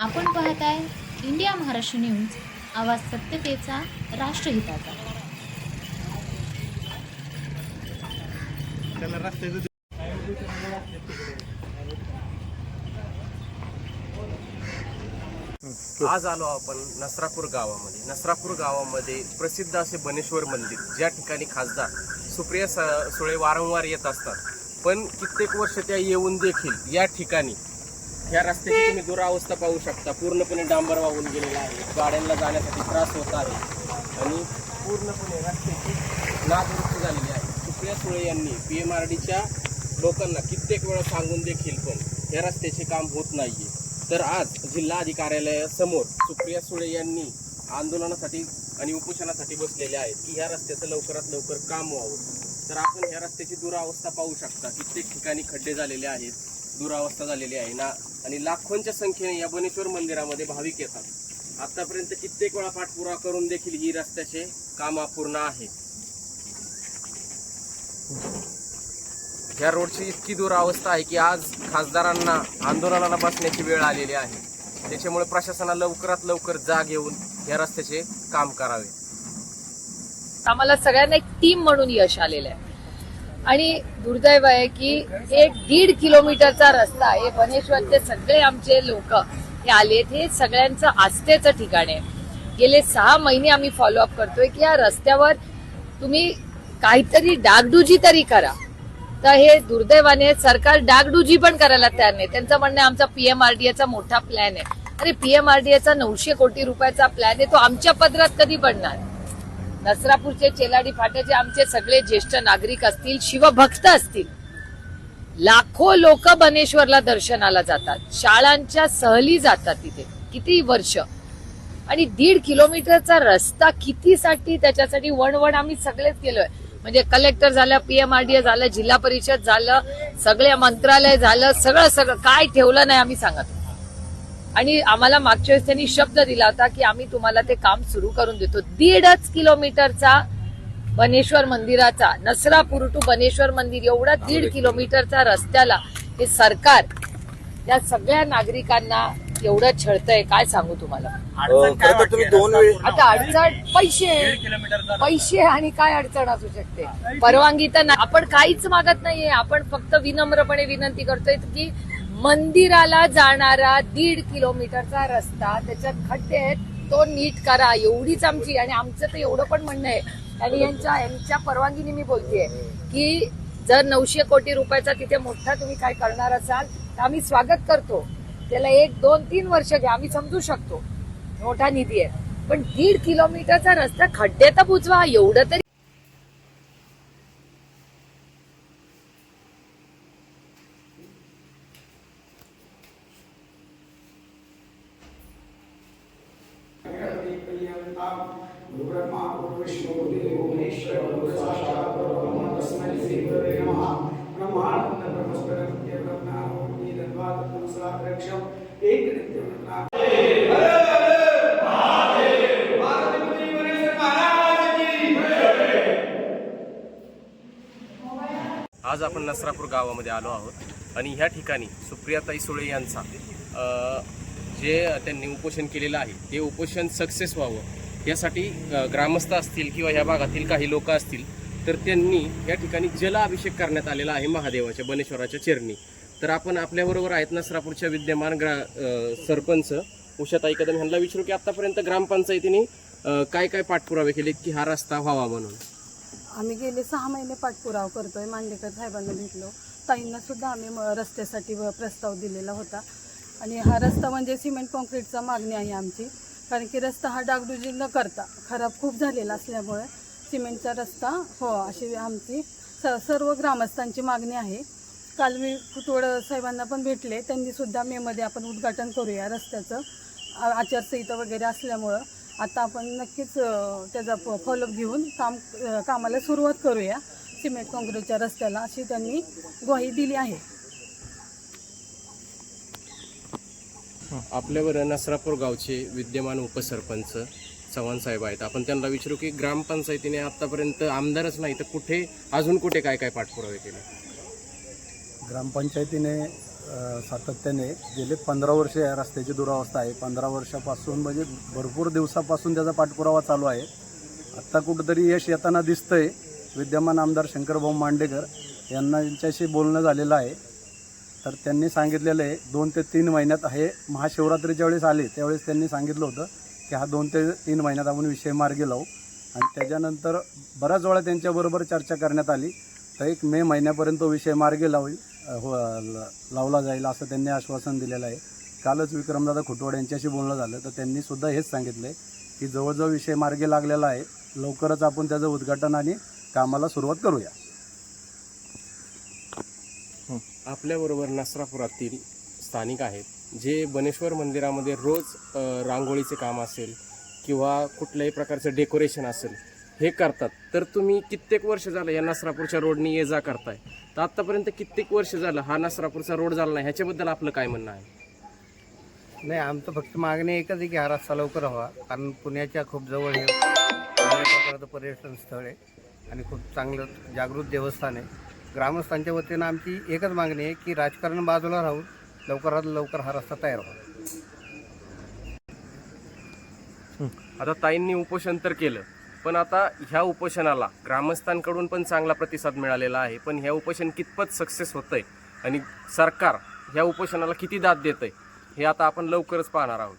आपण पाहताय India Maharashtra news आवाज सत्यतेचा राष्ट्रहिताचा. आज आलो आपण नसरापूर गावामध्ये. नसरापूर गावामध्ये प्रसिद्ध असे बनेश्वर मंदिर ज्या ठिकाणी खासदार सुप्रिया स- सुळे वारंवार येत असतात. पण कित्येक वर्ष त्या येऊन देखील या ठिकाणी या रस्त्याची तुम्ही दुरावस्था पाहू शकता. पूर्णपणे डांबर वाहून गेलेला आहे. गाड्यांना जाण्यासाठी त्रास होत आहे. आणि पूर्णपणे रस्त्याची नादुरुस्त झालेली आहे. सुप्रिया सुळे यांनी पी एम आर डीच्या लोकांना कित्येक वेळा सांगून देखील पण या रस्त्याचे काम होत नाहीये. तर आज जिल्हा अधिकार्यालयासमोर सुप्रिया सुळे यांनी आंदोलनासाठी आणि उपोषणासाठी बसलेले आहेत की ह्या रस्त्याचं लवकरात लवकर काम व्हावं. तर आपण ह्या रस्त्याची दुरावस्था पाहू शकता. कित्येक ठिकाणी खड्डे झालेले आहेत. दुरावस्था झालेली आहे ना. आणि लाखोंच्या संख्येने या बनेश्वर मंदिरामध्ये भाविक येतात. आतापर्यंत कित्येक वेळा पाठपुरावा करून देखील ही रस्त्याचे काम अपूर्ण आहे. या रोडची इतकी दुरावस्था आहे की आज खासदारांना आंदोलनाला बसण्याची वेळ आलेली आहे. त्याच्यामुळे प्रशासनाला लवकरात लवकर जाग येऊन या रस्त्याचे काम करावे. आम्हाला सगळ्यांना एक टीम म्हणून यश आलेलं आहे. आणि दुर्दैव आहे की एक दीड किलोमीटरचा रस्ता हे बनेश्वरचे सगळे आमचे लोक हे आलेत हे सगळ्यांचं आस्थेचं ठिकाण आहे. गेले सहा महिने आम्ही फॉलोअप करतोय की या रस्त्यावर तुम्ही काहीतरी डागडुजी तरी करा. तर हे दुर्दैवाने सरकार डागडुजी पण करायला तयार नाही. त्यांचं म्हणणं आहे आमचा पीएमआरडीएचा मोठा प्लॅन आहे. अरे पीएमआरडीएचा नऊशे कोटी रुपयाचा प्लॅन आहे तो आमच्या पदरात कधी पडणार? नसरापूरचे चेलाडी फाट्याचे आमचे सगळे ज्येष्ठ नागरिक असतील शिवभक्त असतील. लाखो लोक बनेश्वरला दर्शनाला जातात. शाळांच्या सहली जातात तिथे. किती वर्ष? आणि दीड किलोमीटरचा रस्ता कितीसाठी? त्याच्यासाठी वणवण आम्ही सगळेच केलोय. म्हणजे कलेक्टर झालं पीएमआरडीए झालं जिल्हा परिषद झालं सगळे मंत्रालय झालं सगळं सगळं. काय ठेवलं नाही आम्ही सांगत. आणि आम्हाला मागच्या वेळेस त्यांनी शब्द दिला होता की आम्ही तुम्हाला ते काम सुरू करून देतो. दीडच किलोमीटरचा बनेश्वर मंदिराचा नसरापूर टू बनेश्वर मंदिर एवढा दीड किलोमीटरचा रस्त्याला हे सरकार त्या सगळ्या नागरिकांना एवढं छळतंय काय सांगू तुम्हाला? आता अडचण पैसे पैसे आणि काय अडचण असू शकते? परवानगी तर नाही. आपण काहीच मागत नाहीये. आपण फक्त विनम्रपणे विनंती करतोय की मंदिराला जाणारा दीड किलोमीटरचा रस्ता. त्याच्यात खड्डे आहेत. तो नीट करा. एवढीच आमची आणि आमचं तर एवढं पण म्हणणं आहे. आणि यांच्या यांच्या परवानगीने मी बोलतेय की जर नऊशे कोटी रुपयाचा तिथे मोठा तुम्ही काय करणार असाल तर आम्ही स्वागत करतो. त्याला एक दोन तीन वर्ष घ्या. आम्ही समजू शकतो. मोठा निधी आहे. पण दीड किलोमीटरचा रस्ता खड्डे तर बुजवा. एवढं तरी सक्षम एक आज आपण नसरापूर गावामध्ये आलो आहोत आणि ह्या ठिकाणी सुप्रियाताई सुळे यांचा जे त्यांनी उपोषण केलेलं आहे ते उपोषण सक्सेस व्हावं. यासाठी ग्रामस्थ असतील किंवा ह्या भागातील काही लोक असतील तर त्यांनी या ठिकाणी जल अभिषेक करण्यात आलेला आहे महादेवाच्या बनेश्वराच्या चरणी. तर आपण आपल्याबरोबर आहेत नसरापूरच्या विद्यमान ग्रा सरपंच उषाताई कदम. यांना विचारू की आतापर्यंत ग्रामपंचायतीने काय काय पाठपुरावे केले की हा रस्ता व्हावा म्हणून? आम्ही गेले सहा महिने पाठपुरावा करतोय. मांडेकर साहेबांना भेटलो. ताईंना सुद्धा आम्ही म- रस्त्यासाठी व प्रस्ताव दिलेला होता. आणि हा रस्ता म्हणजे सिमेंट कॉन्क्रीटचा मागणी आहे आमची. कारण की रस्ता हा डागडुजी न करता खराब खूप झालेला असल्यामुळे सिमेंटचा रस्ता हो अशी आमची स सर्व ग्रामस्थांची मागणी आहे. काल मी कुटवड साहेबांना पण भेटले. त्यांनी सुद्धा मेमध्ये आपण उद्घाटन करूया रस्त्याचं. आचारसंहिता वगैरे असल्यामुळं आता आपण नक्कीच त्याचा फॉलोअप घेऊन काम कामाला सुरुवात करूया सिमेंट काँक्रीटच्या रस्त्याला अशी त्यांनी ग्वाही दिली आहे. आपल्यावर नसरापूर गावचे विद्यमान उपसरपंच चव्हाण साहेब आहेत. आपण त्यांना विचारू की ग्रामपंचायतीने आतापर्यंत आमदारच नाही तर कुठे अजून कुठे काय काय पाठपुरावे केले? ग्रामपंचायतीने सातत्याने गेले पंधरा वर्ष या रस्त्याची दुरावस्था आहे. पंधरा वर्षापासून म्हणजे भरपूर दिवसापासून त्याचा पाठपुरावा चालू आहे. आत्ता कुठंतरी यश येताना दिसतंय. विद्यमान आमदार शंकरभाऊ मांडेकर यांना यांच्याशी बोलणं झालेलं आहे. तर त्यांनी सांगितलेलं आहे दोन ते तीन महिन्यात हे महाशिवरात्रीच्या वेळेस आले त्यावेळेस त्यांनी सांगितलं होतं की हा दोन ते तीन महिन्यात आपण विषय मार्गी लावू. आणि त्याच्यानंतर बऱ्याच वेळा त्यांच्याबरोबर चर्चा करण्यात आली. तर एक मे महिन्यापर्यंत तो विषय मार्गी लावू हो लावला जाईल असं त्यांनी आश्वासन दिलेलं आहे. कालच विक्रमदादा खुटवड यांच्याशी बोलणं झालं तर त्यांनी सुद्धा हेच सांगितलं आहे की जवळजवळ विषय मार्गी लागलेला आहे. लवकरच आपण त्याचं उद्घाटन आणि कामाला सुरुवात करूया. आपल्याबरोबर नसरापुरातील स्थानिक आहेत जे बनेश्वर मंदिरामध्ये रोज रांगोळीचे काम असेल किंवा कुठल्याही प्रकारचं डेकोरेशन असेल हे करतात. तर तुम्ही कित्येक वर्ष झालं या नसरापूरच्या रोडनी ये जा करताय. तर आत्तापर्यंत कित्येक वर्ष झालं हा नसरापूरचा रोड झाला नाही. ह्याच्याबद्दल आपलं काय म्हणणं आहे? नाही आमचं फक्त मागणी एकच आहे की हा रस्ता लवकर व्हावा. कारण पुण्याच्या खूप जवळ हे प्रकारचं पर्यटन स्थळ आहे आणि खूप चांगलं जागृत देवस्थान आहे. ग्रामस्थांच्या वतीनं आमची एकच मागणी आहे की राजकारण बाजूला राहून लवकरात लवकर हा रस्ता तयार व्हावा. आता ताईंनी उपोषण तर केलं. पण आता ह्या उपोषणाला ग्रामस्थांकडून पण चांगला प्रतिसाद मिळालेला आहे पण ह्या उपोषण कितपत सक्सेस होतंय आणि सरकार ह्या उपोषणाला किती दाद देतंय हे आता आपण लवकरच पाहणार आहोत.